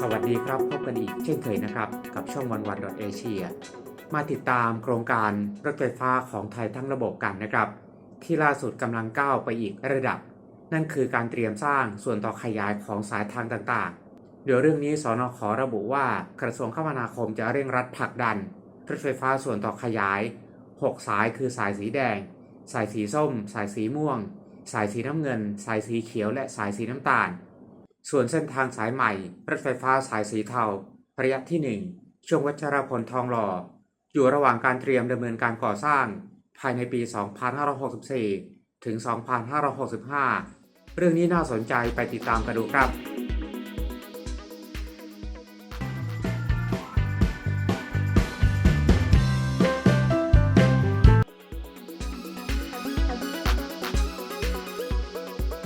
สวัสดีครับ พบกันอีกเช่นเคยนะครับ กับช่องวันวันเอเชียมาติดตามโครงการรถไฟฟ้าของไทยทั้งระบบกันนะครับ ที่ล่าสุดกำลังก้าวไปอีกระดับ นั่นคือการเตรียมสร้างส่วนต่อขยายของสายทางต่างๆ เดี๋ยวเรื่องนี้สนขอระบุว่ากระทรวงคมนาคมจะเร่งรัดผลักดัน รถไฟฟ้าส่วนต่อขยาย 6 สายคือสายสีแดง สายสีส้ม สายสีม่วง สายสีน้ำเงิน สายสีเขียวและสายสีน้ำตาล ส่วนเส้นทางสายใหม่ รถไฟฟ้าสายสีเทาระยะที่ 1 ช่วงวัชรพลทองหล่อ อยู่ระหว่างการเตรียมดำเนินการก่อสร้าง ภายในปี 2564 ถึง 2565 เรื่องนี้น่าสนใจไปติดตามกันดูครับ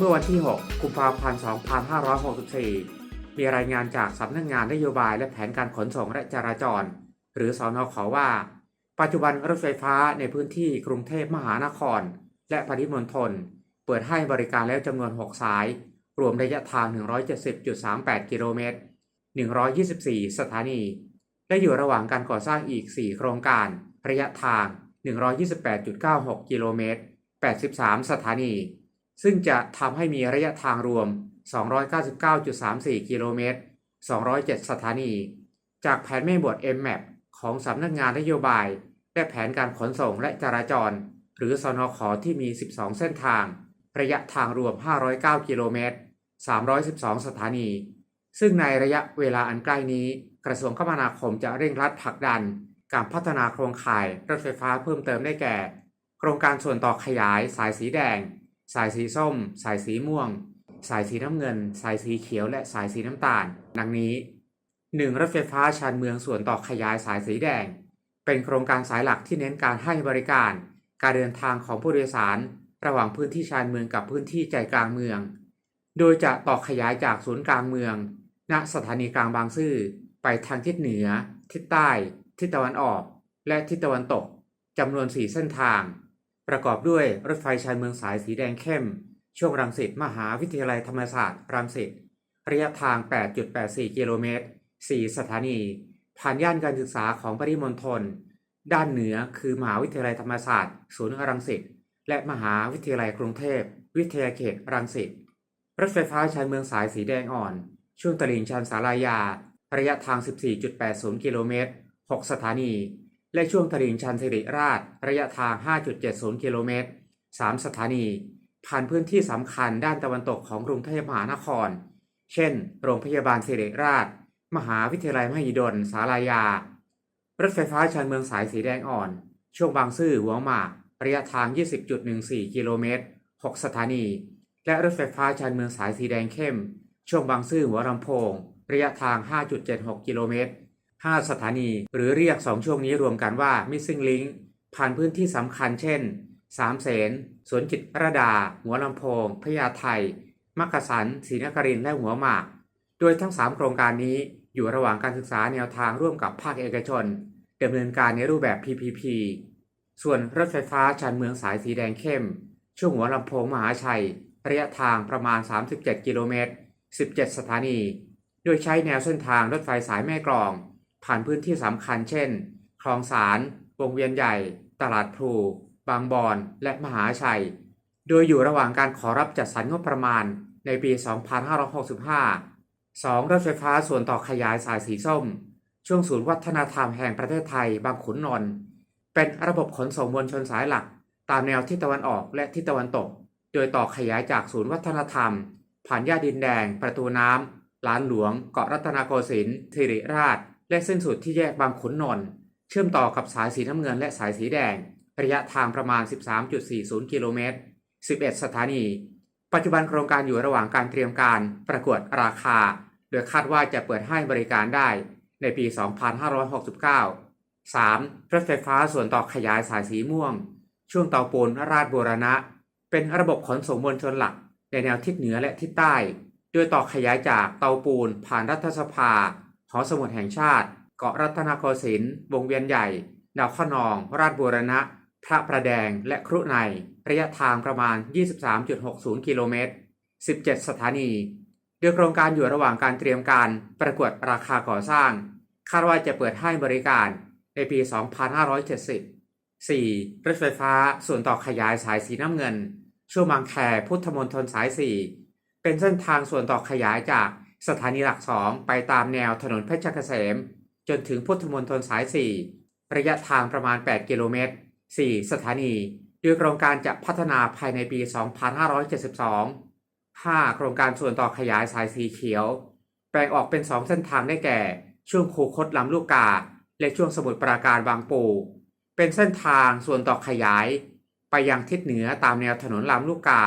มื่อวันที่ 6 กุมภาพันธ์ 2564 มีรายงานจากสำนักงงานนโยบายและแผนการขนส่งและจราจร หรือสอนอขอว่า ปัจจุบันรถไฟฟ้าในพื้นที่กรุงเทพมหานคร และปริมณฑลเปิดให้บริการแล้วจำนวน 6 สาย รวมระยะทาง 170.38 กิโลเมตร 124 สถานี และอยู่ระหว่างการก่อสร้างอีก 4 โครงการ ระยะทาง 128.96 กิโลเมตร 83 สถานี ซึ่งจะทำให้มีระยะทางรวม 299.34 กิโลเมตร 207 สถานี จากแผนแม่บท MMAP ของสำนักงานนโยบาย และแผนการขนส่งและจราจร หรือสนขที่มี 12 เส้นทาง ระยะทางรวม 509 กิโลเมตร 312 สถานี ซึ่งในระยะเวลาอันใกล้นี้ กระทรวงคมนาคมจะเร่งรัดผลักดัน การพัฒนาโครงข่ายรถไฟฟ้าเพิ่มเติมได้แก่ โครงการส่วนต่อขยายสายสีแดง สายสีส้ม สายสีม่วง สายสีน้ำเงิน สายสีเขียวและสายสีน้ำตาล ดังนี้ 1. รถไฟฟ้าชานเมืองส่วนต่อขยายสายสีแดง เป็นโครงการสายหลักที่เน้นการให้บริการ การเดินทางของผู้โดยสาร ระหว่างพื้นที่ชานเมืองกับพื้นที่ใจกลางเมือง โดยจะต่อขยายจากศูนย์กลางเมือง ณสถานีกลางบางซื่อไปทางทิศเหนือ ทิศใต้ ทิศตะวันออก และทิศตะวันตกจำนวน 4 เส้นทาง ประกอบด้วยรถไฟชานเมืองสายสีแดงเข้ม ช่วงรังสิตมหาวิทยาลัยธรรมศาสตร์ รังสิตระยะทาง 8.84 กิโลเมตร 4 สถานี ผ่านย่านการศึกษาของปริมณฑล ด้านเหนือคือมหาวิทยาลัยธรรมศาสตร์ ศูนย์รังสิต และมหาวิทยาลัยกรุงเทพ วิทยาเขตรังสิต รถไฟฟ้าชานเมืองสายสีแดงอ่อน ช่วงตลิ่งชันสาลายา ระยะทาง 14.80 กิโลเมตร 6 สถานี และช่วงตลิ่งชันสิริราช ระยะทาง 5.70 กิโลเมตร 3 สถานี ผ่านพื้นที่สำคัญด้านตะวันตกของกรุงเทพมหานคร เช่น โรงพยาบาลสิริราช มหาวิทยาลัยมหิดล สาลายา รถไฟฟ้าชานเมืองสายสีแดงอ่อน ช่วงบางซื่อหัวหมาก ระยะทาง 20.14 กิโลเมตร 6 สถานี และรถไฟฟ้าชานเมืองสายสีแดงเข้ม ช่วงบางซื่อหัวลำโพง ระยะทาง 5.76 กิโลเมตร 5 สถานี หรือเรียก 2 ช่วงนี้รวมกันว่า Missing Link ผ่านพื้นที่สำคัญเช่น สามเสนสวนจิตรดา หัวลำโพง พญาไทมักกะสันศรีนครินและหัวหมาก โดยทั้ง 3 โครงการนี้อยู่ระหว่างการศึกษาแนวทางร่วมกับภาคเอกชนดำเนินการในรูปแบบ PPP ส่วนรถไฟฟ้าชานเมืองสายสีแดงเข้ม ช่วงหัวลำโพงมหาชัย ระยะทางประมาณ 37 กิโลเมตร 17 สถานี โดยใช้แนวเส้นทางรถไฟสายแม่กลอง ผ่านพื้นที่สำคัญเช่น คลองสาร วงเวียนใหญ่ ตลาดพลูบางบอน และมหาชัย โดยอยู่ระหว่างการขอรับจัดสรรงบประมาณในปี 2565 2. รถไฟฟ้าส่วนต่อขยายสายสีส้ม ช่วงศูนย์วัฒนธรรมแห่งประเทศไทยบางขุนนนท์เป็นระบบขนส่งมวลชนสายหลัก ตามแนวทิศตะวันออกและทิศตะวันตก โดยต่อขยายจากศูนย์วัฒนธรรม ผ่านย่าดินแดง ประตูน้ำลานหลวง เกาะรัตนโกสินทร์ธิริราช และสิ้นสุดที่แยกบางขุนนนท์เชื่อมต่อกับสายสีน้ำเงินและสายสีแดง ระยะทางประมาณ 13.40 กิโลเมตร 11 สถานี ปัจจุบันโครงการอยู่ระหว่างการเตรียมการประกวดราคา โดยคาดว่าจะเปิดให้บริการได้ในปี 2569 3. รถไฟฟ้าส่วนต่อขยายสายสีม่วง ช่วงเตาปูนราชบูรณะ เป็นระบบขนส่งมวลชนหลัก ในแนวทิศเหนือและทิศใต้ โดยต่อขยายจากเตาปูนผ่านรัฐสภา อสมุดแห่งชาติ เกาะรัตนโกสินทร์วงเวียนใหญ่ดาวขนองราชบูรณะ พระประแดง และครุใน ระยะทางประมาณ 23.60 กิโลเมตร 17 สถานี โดยโครงการอยู่ระหว่างการเตรียมการประกวดราคาก่อสร้าง คาดว่าจะเปิดให้บริการในปี 2570 4. รถไฟฟ้าส่วนต่อขยายสายสีน้ำเงิน ช่วงบางแคพุทธมณฑลสาย 4 เป็นเส้นทางส่วนต่อขยายจาก สถานีหลัก2ไปตามแนวถนนเพชรเกษม จนถึงพุทธมณฑลสาย 4 ระยะทางประมาณ 8 กิโลเมตร 4 สถานีโดยโครงการจะพัฒนาภายในปี 2572 5. โครงการส่วนต่อขยายสายสีเขียว แบ่งออกเป็น 2 เส้นทางได้แก่ ช่วงคูคตลำลูกกา และช่วงสมุทรปราการบางปู เป็นเส้นทางส่วนต่อขยาย ไปยังทิศเหนือตามแนวถนนลำลูกกา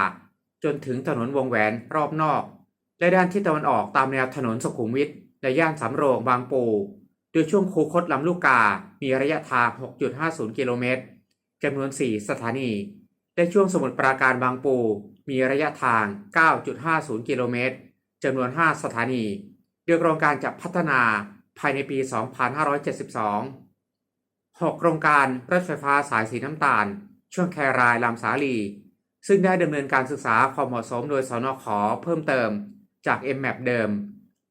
จนถึงถนนวงแหวนรอบนอก และด้านทิศตะวันออกตามแนวถนนสุขุมวิทและย่านสำโรงบางปู โดยช่วงคูคตลำลูกกา มีระยะทาง 6.50 กิโลเมตรจำนวน 4 สถานี และช่วงสมุทรปราการบางปู มีระยะทาง 9.50 กิโลเมตรจำนวน 5 สถานีโดยโครงการจะพัฒนาภายในปี 2572 6 โครงการรถไฟฟ้าสายสีน้ำตาล ช่วงแครายลำสาลี ซึ่งได้ดำเนินการศึกษาความเหมาะสมโดยสนขเพิ่มเติม จาก MMAP เดิม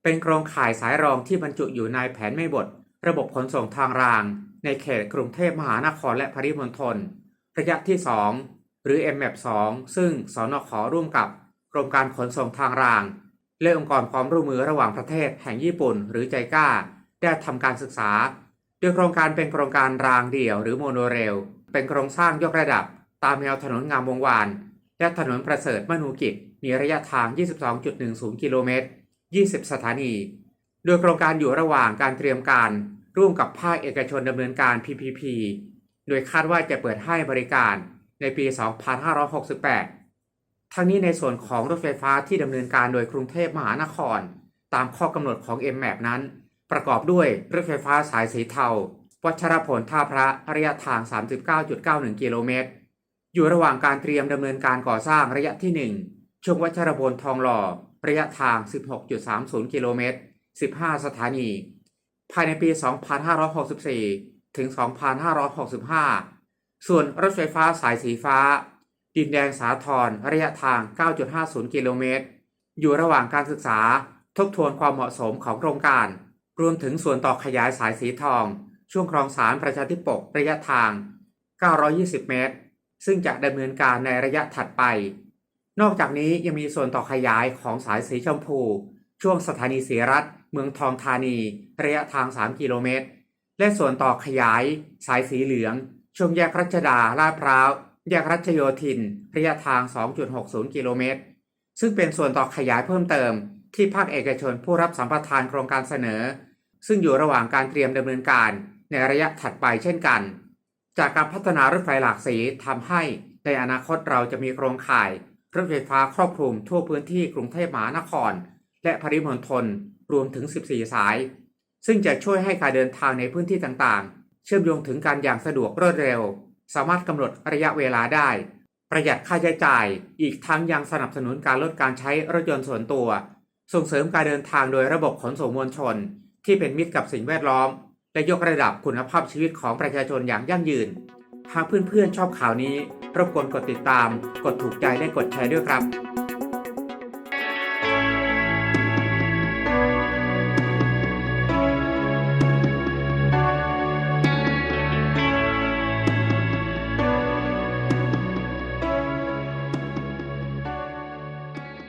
เป็นโครงข่ายสายรองที่บรรจุอยู่ในแผนไม่บท ระบบขนส่งทางราง ในเขตกรุงเทพมหานครและปริมณฑลระยะที่ 2 หรือ MMAP 2 ซึ่งสนขร่วมกับกรมการขนส่งทางราง และองค์กรความร่วมมือระหว่างประเทศแห่งญี่ปุ่น หรือใจก้า ได้ทำการศึกษา โดยโครงการเป็นโครงการรางเดี่ยวหรือโมโนเรล เป็นโครงสร้างยกระดับ ตามแนวถนนงามวงวาน และถนนประเสริฐมนูกิจมีระยะทาง 22.10 กิโลเมตร 20 สถานี โดยโครงการอยู่ระหว่างการเตรียมการ ร่วมกับภาคเอกชนดำเนินการ PPP โดยคาดว่าจะเปิดให้บริการในปี 2568 ทั้งนี้ในส่วนของรถไฟฟ้าที่ดำเนินการโดยกรุงเทพมหานคร ตามข้อกำหนดของ MMAP นั้น ประกอบด้วยรถไฟฟ้าสายสีเทา วัชรพลท่าพระระยะทาง 39.91 กิโลเมตร อยู่ระหว่างการเตรียมดำเนินการก่อสร้างระยะที่ 1 ช่วงวัชรพลทองหล่อ ระยะทาง 16.30 กิโลเมตร 15 สถานี ภายในปี 2564 ถึง 2565 ส่วนรถไฟฟ้าสายสีฟ้า ดินแดงสาทรระยะทาง 9.50 กิโลเมตร อยู่ระหว่างการศึกษาทบทวนความเหมาะสมของโครงการ รวมถึงส่วนต่อขยายสายสีทอง ช่วงคลองสารประชาธิปกระยะทาง 920 เมตร ซึ่งจะดำเนินการในระยะถัดไป นอกจากนี้ยังมีส่วนต่อขยายของสายสีชมพู ช่วงสถานีศรีรัตน์เมืองทองธานี ระยะทาง 3 กิโลเมตร และส่วนต่อขยายสายสีเหลือง ช่วงแยกรัชดาลาดพร้าว แยกรัชโยธิน ระยะทาง 2.60 กิโลเมตร ซึ่งเป็นส่วนต่อขยายเพิ่มเติม ที่ภาคเอกชนผู้รับสัมปทานโครงการเสนอ ซึ่งอยู่ระหว่างการเตรียมดำเนินการในระยะถัดไปเช่นกัน จากการพัฒนารถไฟหลากสีทำให้ในอนาคตเราจะมีโครงข่ายรถไฟฟ้าครอบคลุมทั่วพื้นที่กรุงเทพมหานคร และปริมณฑลรวมถึง 14 สาย ซึ่งจะช่วยให้การเดินทางในพื้นที่ต่างๆ เชื่อมโยงถึงการอย่างสะดวกรวดเร็ว สามารถกำหนดระยะเวลาได้ ประหยัดค่าใช้จ่าย อีกทั้งยังสนับสนุนการลดการใช้รถยนต์ส่วนตัว ส่งเสริมการเดินทางโดยระบบขนส่งมวลชน ที่เป็นมิตรกับสิ่งแวดล้อม และยกระดับคุณภาพชีวิตของประชาชนอย่างยั่งยืน หากเพื่อนๆชอบข่าวนี้รบกวนกดติดตาม กดถูกใจและกดแชร์ด้วยครับ